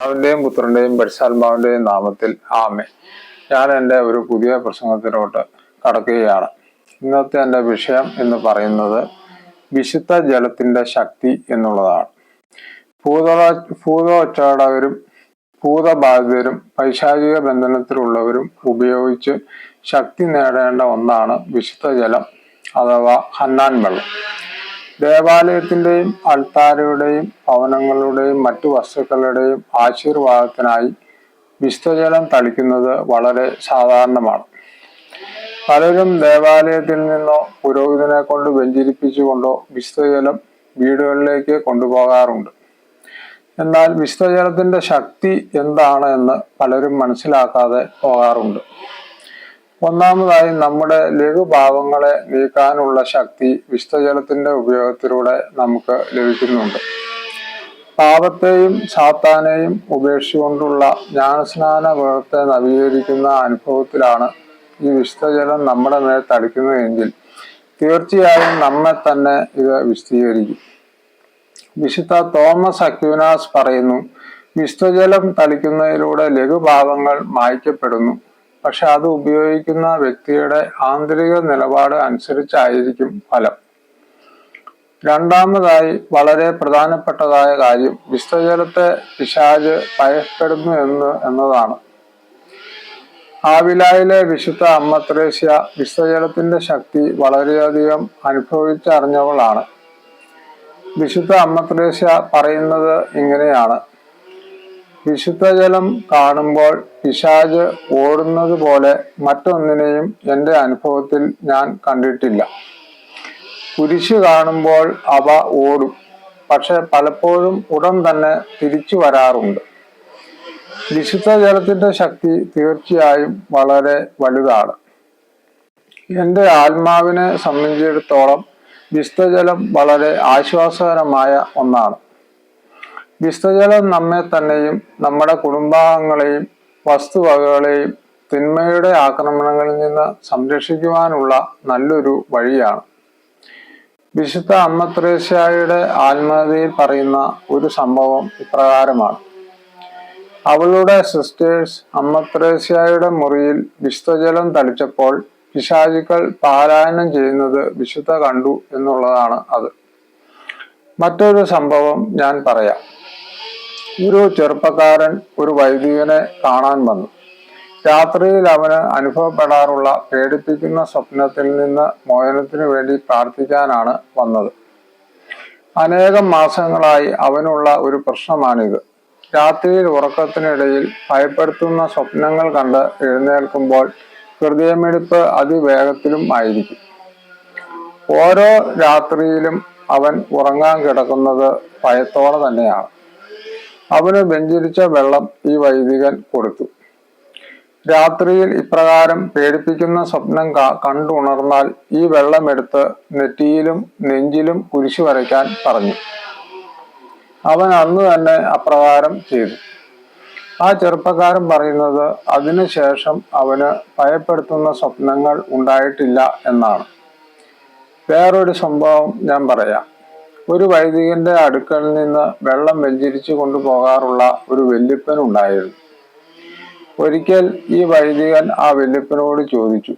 പിതാവിന്റെയും പുത്രന്റെയും പരിശാത്മാവിന്റെയും നാമത്തിൽ ആമേ ഞാൻ എന്റെ ഒരു പുതിയ പ്രസംഗത്തിലോട്ട് കടക്കുകയാണ്. ഇന്നത്തെ എന്റെ വിഷയം എന്ന് പറയുന്നത് വിശുദ്ധ ജലത്തിന്റെ ശക്തി എന്നുള്ളതാണ്. ഭൂത ഭൂതോച്ചാടകരും ഭൂതബാധിതരും പൈശാചിക ബന്ധനത്തിലുള്ളവരും ഉപയോഗിച്ച് ശക്തി നേടേണ്ട ഒന്നാണ് വിശുദ്ധ ജലം അഥവാ ഹന്നാൻ വെള്ളം. ദേവാലയത്തിന്റെയും അൾത്താരയുടെയും ഭവനങ്ങളുടെയും മറ്റു വസ്തുക്കളുടെയും ആശീർവാദത്തിനായി വിസ്തജലം തളിക്കുന്നത് വളരെ സാധാരണമാണ്. പലരും ദേവാലയത്തിൽ നിന്നോ പുരോഹിതനെ കൊണ്ട് വ്യഞ്ചരിപ്പിച്ചുകൊണ്ടോ വിസ്തജലം വീടുകളിലേക്ക് കൊണ്ടുപോകാറുണ്ട്. എന്നാൽ വിസ്തജലത്തിന്റെ ശക്തി എന്താണ് എന്ന് പലരും മനസ്സിലാക്കാതെ പോകാറുണ്ട്. ഒന്നാമതായി നമ്മുടെ ലഘുഭാവങ്ങളെ നീക്കാനുള്ള ശക്തി വിശുദ്ധജലത്തിന്റെ ഉപയോഗത്തിലൂടെ നമുക്ക് ലഭിക്കുന്നുണ്ട്. പാപത്തെയും സാത്താനെയും ഉപേക്ഷിച്ചുകൊണ്ടുള്ള ജ്ഞാനസ്നാന ഗുണത്തെ നവീകരിക്കുന്ന അനുഭവത്തിലാണ് ഈ വിശുദ്ധജലം നമ്മുടെ മേൽ തളിക്കുന്നതെങ്കിൽ തീർച്ചയായും നമ്മെ തന്നെ ഇത് വിശദീകരിക്കും. വിശുദ്ധ തോമസ് അക്യൂനാസ് പറയുന്നു വിശ്വജലം തളിക്കുന്നതിലൂടെ ലഘുഭാവങ്ങൾ മായ്ക്കപ്പെടുന്നു. പക്ഷെ അത് ഉപയോഗിക്കുന്ന വ്യക്തിയുടെ ആന്തരിക നിലപാട് അനുസരിച്ചായിരിക്കും ഫലം. രണ്ടാമതായി വളരെ പ്രധാനപ്പെട്ടതായ കാര്യം വിസ്തജലത്തെ പിശാജ് ഭയപ്പെടുന്നു എന്ന് എന്നതാണ്. ആവിലായിലെ വിശുദ്ധ അമ്മ ത്രേസ്യ വിസ്തജലത്തിന്റെ ശക്തി വളരെയധികം അനുഭവിച്ചറിഞ്ഞവളാണ്. വിശുദ്ധ അമ്മ ത്രേസ്യ പറയുന്നത് ഇങ്ങനെയാണ്. വിശുദ്ധജലം കാണുമ്പോൾ പിശാജ് ഓടുന്നത് പോലെ മറ്റൊന്നിനെയും എന്റെ അനുഭവത്തിൽ ഞാൻ കണ്ടിട്ടില്ല. കുരിശ് കാണുമ്പോൾ അവ ഓടും പക്ഷെ പലപ്പോഴും ഉടൻ തന്നെ തിരിച്ചു വരാറുണ്ട്. വിശുദ്ധ ജലത്തിന്റെ ശക്തി തീർച്ചയായും വളരെ വലുതാണ്. എന്റെ ആത്മാവിനെ സംബന്ധിച്ചിടത്തോളം വിശുദ്ധജലം വളരെ ആശ്വാസകരമായ ഒന്നാണ്. വിസ്തജലം നമ്മെ തന്നെയും നമ്മുടെ കുടുംബാംഗങ്ങളെയും വസ്തുവകകളെയും തിന്മയുടെ ആക്രമണങ്ങളിൽ നിന്ന് സംരക്ഷിക്കുവാനുള്ള നല്ലൊരു വഴിയാണ്. വിശുദ്ധ അമ്മ ത്രേസ്യായുടെ ആത്മകഥയിൽ പറയുന്ന ഒരു സംഭവം ഇപ്രകാരമാണ്. അവളുടെ സിസ്റ്റേഴ്സ് അമ്മ ത്രേസ്യായുടെ മുറിയിൽ വിശുദ്ധജലം തളിച്ചപ്പോൾ പിശാചുക്കൾ പാരായണം ചെയ്യുന്നത് വിശുദ്ധ കണ്ടു എന്നുള്ളതാണ് അത്. മറ്റൊരു സംഭവം ഞാൻ പറയാം. ഒരു ചെറുപ്പക്കാരൻ ഒരു വൈദികനെ കാണാൻ വന്നു. രാത്രിയിൽ അവന് അനുഭവപ്പെടാറുള്ള പേടിപ്പിക്കുന്ന സ്വപ്നത്തിൽ നിന്ന് മോചനത്തിനു വേണ്ടി പ്രാർത്ഥിക്കാനാണ് വന്നത്. അനേകം മാസങ്ങളായി അവനുള്ള ഒരു പ്രശ്നമാണിത്. രാത്രിയിൽ ഉറക്കത്തിനിടയിൽ ഭയപ്പെടുത്തുന്ന സ്വപ്നങ്ങൾ കണ്ട് എഴുന്നേൽക്കുമ്പോൾ ഹൃദയമിടിപ്പ് അതിവേഗത്തിലും ആയിരിക്കും. ഓരോ രാത്രിയിലും അവൻ ഉറങ്ങാൻ കിടക്കുന്നത് ഭയത്തോടെ തന്നെയാണ്. അവന് വെഞ്ചരിച്ച വെള്ളം ഈ വൈദികൻ കൊടുത്തു. രാത്രിയിൽ ഇപ്രകാരം പേടിപ്പിക്കുന്ന സ്വപ്നം കണ്ടുണർന്നാൽ ഈ വെള്ളമെടുത്ത് നെറ്റിയിലും നെഞ്ചിലും കുരിശു വരയ്ക്കാൻ പറഞ്ഞു. അവൻ അന്ന് തന്നെ അപ്രകാരം ചെയ്തു. ആ ചെറുപ്പക്കാരൻ പറയുന്നത് അതിനുശേഷം അവന് ഭയപ്പെടുത്തുന്ന സ്വപ്നങ്ങൾ ഉണ്ടായിട്ടില്ല എന്നാണ്. വേറൊരു സംഭവം ഞാൻ പറയാം. ഒരു വൈദികന്റെ അടുക്കൽ നിന്ന് വെള്ളം വെഞ്ചരിച്ചു കൊണ്ടുപോകാറുള്ള ഒരു വെല്ലുപ്പൻ ഉണ്ടായിരുന്നു. ഒരിക്കൽ ഈ വൈദികൻ ആ വെല്ലുപ്പനോട് ചോദിച്ചു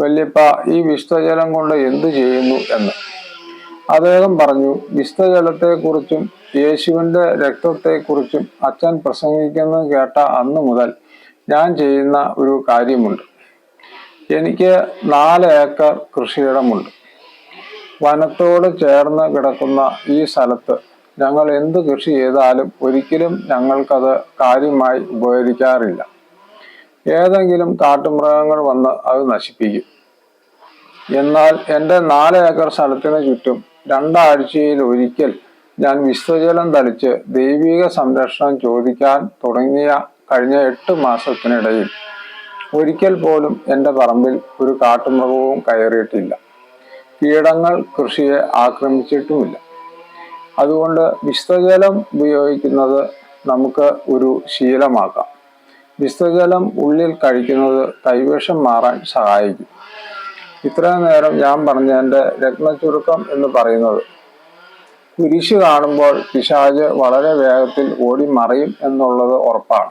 വല്യപ്പ ഈ വിശുദ്ധജലം കൊണ്ട് എന്തു ചെയ്യുന്നു എന്ന്? അദ്ദേഹം പറഞ്ഞു വിശുദ്ധജലത്തെക്കുറിച്ചും യേശുവിന്റെ രക്തത്തെക്കുറിച്ചും അച്ഛൻ പ്രസംഗിക്കുന്നത് കേട്ട അന്ന് മുതൽ ഞാൻ ചെയ്യുന്ന ഒരു കാര്യമുണ്ട്. എനിക്ക് നാല് ഏക്കർ കൃഷിയിടമുണ്ട്. വനത്തോട് ചേർന്ന് കിടക്കുന്ന ഈ സ്ഥലത്ത് ഞങ്ങൾ എന്ത് കൃഷി ചെയ്താലും ഒരിക്കലും ഞങ്ങൾക്കത് കാര്യമായി ഉപകരിക്കാറില്ല. ഏതെങ്കിലും കാട്ടുമൃഗങ്ങൾ വന്ന് അത് നശിപ്പിക്കും. എന്നാൽ എന്റെ നാല് ഏക്കർ സ്ഥലത്തിന് ചുറ്റും രണ്ടാഴ്ചയിൽ ഒരിക്കൽ ഞാൻ വിശ്വജലം തളിച്ച് ദൈവിക സംരക്ഷണം ചോദിക്കാൻ തുടങ്ങിയ കഴിഞ്ഞ എട്ട് മാസത്തിനിടയിൽ ഒരിക്കൽ പോലും എന്റെ പറമ്പിൽ ഒരു കാട്ടുമൃഗവും കയറിയിട്ടില്ല. കീടങ്ങൾ കൃഷിയെ ആക്രമിച്ചിട്ടുമില്ല. അതുകൊണ്ട് വിശുദ്ധജലം ഉപയോഗിക്കുന്നത് നമുക്ക് ഒരു ശീലമാക്കാം. വിശുദ്ധജലം ഉള്ളിൽ കഴിക്കുന്നത് കൈവേഷം മാറാൻ സഹായിക്കും. ഇത്രയും നേരം ഞാൻ പറഞ്ഞ എന്റെ രത്നചുരുക്കം എന്ന് പറയുന്നത് കുരിശ് കാണുമ്പോൾ പിശാജ് വളരെ വേഗത്തിൽ ഓടി മറിയും എന്നുള്ളത് ഉറപ്പാണ്.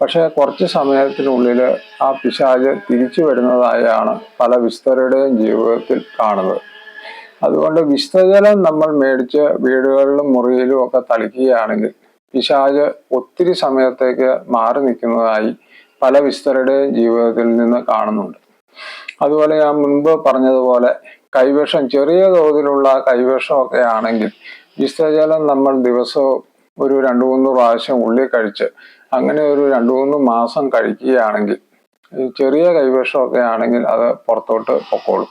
പക്ഷെ കുറച്ച് സമയത്തിനുള്ളിൽ ആ പിശാജ് തിരിച്ചു വരുന്നതായാണ് പല വിസ്തരുടെയും ജീവിതത്തിൽ കാണുന്നത്. അതുകൊണ്ട് വിസ്തജലം നമ്മൾ മേടിച്ച് വീടുകളിലും മുറിയിലും ഒക്കെ തളിക്കുകയാണെങ്കിൽ പിശാജ് ഒത്തിരി സമയത്തേക്ക് മാറി നിൽക്കുന്നതായി പല വിസ്തരുടെയും ജീവിതത്തിൽ നിന്ന് കാണുന്നുണ്ട്. അതുപോലെ ഞാൻ മുൻപ് പറഞ്ഞതുപോലെ കൈവിഷം ചെറിയ തോതിലുള്ള കൈവിഷമൊക്കെ ആണെങ്കിൽ വിസ്തജലം നമ്മൾ ദിവസവും ഒരു രണ്ടു മൂന്ന് പ്രാവശ്യം ഉള്ളി കഴിച്ച് അങ്ങനെ ഒരു രണ്ടു മൂന്ന് മാസം കഴിക്കുകയാണെങ്കിൽ ചെറിയ കൈവിഷമൊക്കെ ആണെങ്കിൽ അത് പുറത്തോട്ട് പൊക്കോളും.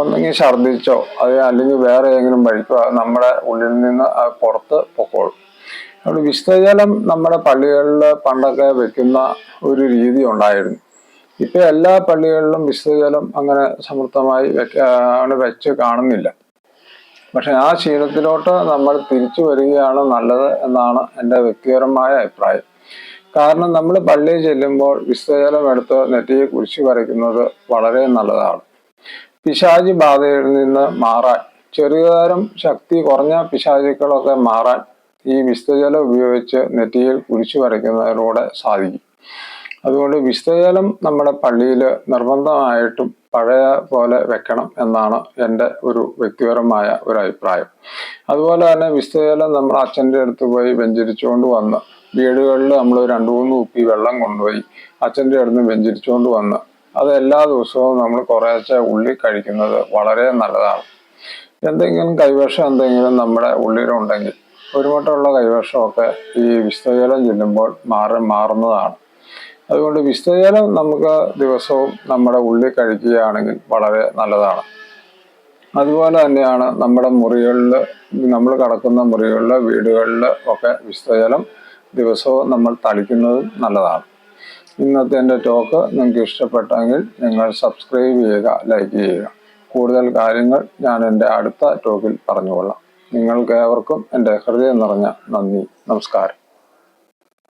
ഒന്നെങ്കിൽ ഛർദ്ദിച്ചോ അത് അല്ലെങ്കിൽ വേറെ ഏതെങ്കിലും വഴിക്കോ അത് നമ്മുടെ ഉള്ളിൽ നിന്ന് പുറത്ത് പൊക്കോളും. അതുകൊണ്ട് വിശുദ്ധജലം നമ്മുടെ പള്ളികളിൽ പണ്ടൊക്കെ വെക്കുന്ന ഒരു രീതി ഉണ്ടായിരുന്നു. ഇപ്പൊ എല്ലാ പള്ളികളിലും വിശുദ്ധജലം അങ്ങനെ സമൃദ്ധമായി വെച്ച് കാണുന്നില്ല. പക്ഷെ ആ ശീലത്തിലോട്ട് നമ്മൾ തിരിച്ചു വരികയാണ് നല്ലത് എന്നാണ് എന്റെ വ്യക്തിപരമായ അഭിപ്രായം. കാരണം നമ്മൾ പള്ളിയിൽ ചെല്ലുമ്പോൾ വിശ്വജലം എടുത്ത് നെറ്റിയെ കുരിശി വരയ്ക്കുന്നത് വളരെ നല്ലതാണ്. പിശാചി ബാധയിൽ നിന്ന് മാറാൻ ചെറിയതരം ശക്തി കുറഞ്ഞ പിശാചുക്കളൊക്കെ മാറാൻ ഈ വിസ്തജലം ഉപയോഗിച്ച് നെറ്റിയിൽ കുരിശു വരയ്ക്കുന്നതിലൂടെ സാധിക്കും. അതുകൊണ്ട് വിസ്തജലം നമ്മുടെ പള്ളിയിൽ നിർബന്ധമായിട്ടും പഴയ പോലെ വെക്കണം എന്നാണ് എന്റെ ഒരു വ്യക്തിപരമായ ഒരു അഭിപ്രായം. അതുപോലെ തന്നെ വിശുദ്ധജലം നമ്മൾ അച്ഛന്റെ അടുത്ത് പോയി വെഞ്ചരിച്ചുകൊണ്ട് വന്ന് വീടുകളിൽ നമ്മൾ രണ്ട് മൂന്ന് കുപ്പി വെള്ളം കൊണ്ടുപോയി അച്ഛന്റെ അടുത്ത് വെഞ്ചരിച്ചുകൊണ്ട് വന്ന് അത് എല്ലാ ദിവസവും നമ്മൾ കുറേശ്ശെ ഉള്ളി കഴിക്കുന്നത് വളരെ നല്ലതാണ്. എന്തെങ്കിലും കൈവശം എന്തെങ്കിലും നമ്മുടെ ഉള്ളിലുണ്ടെങ്കിൽ ഒരു മട്ടമുള്ള കൈവശമൊക്കെ ഈ വിശ്വജലം ചെല്ലുമ്പോൾ മാറി മാറുന്നതാണ്. അതുകൊണ്ട് വിശുദ്ധജലം നമുക്ക് ദിവസവും നമ്മുടെ ഉള്ളിൽ കഴിക്കുകയാണെങ്കിൽ വളരെ നല്ലതാണ്. അതുപോലെ തന്നെയാണ് നമ്മുടെ മുറികളിൽ നമ്മൾ കിടക്കുന്ന മുറികളിൽ വീടുകളിൽ ഒക്കെ വിശുദ്ധജലം ദിവസവും നമ്മൾ തളിക്കുന്നതും നല്ലതാണ്. ഇന്നത്തെ എന്റെ ടോക്ക് നിങ്ങൾക്ക് ഇഷ്ടപ്പെട്ടെങ്കിൽ നിങ്ങൾ സബ്സ്ക്രൈബ് ചെയ്യുക ലൈക്ക് ചെയ്യുക. കൂടുതൽ കാര്യങ്ങൾ ഞാൻ എന്റെ അടുത്ത ടോക്കിൽ പറഞ്ഞുകൊള്ളാം. നിങ്ങൾക്ക് ഏവർക്കും എന്റെ ഹൃദയം നിറഞ്ഞ നന്ദി. നമസ്കാരം.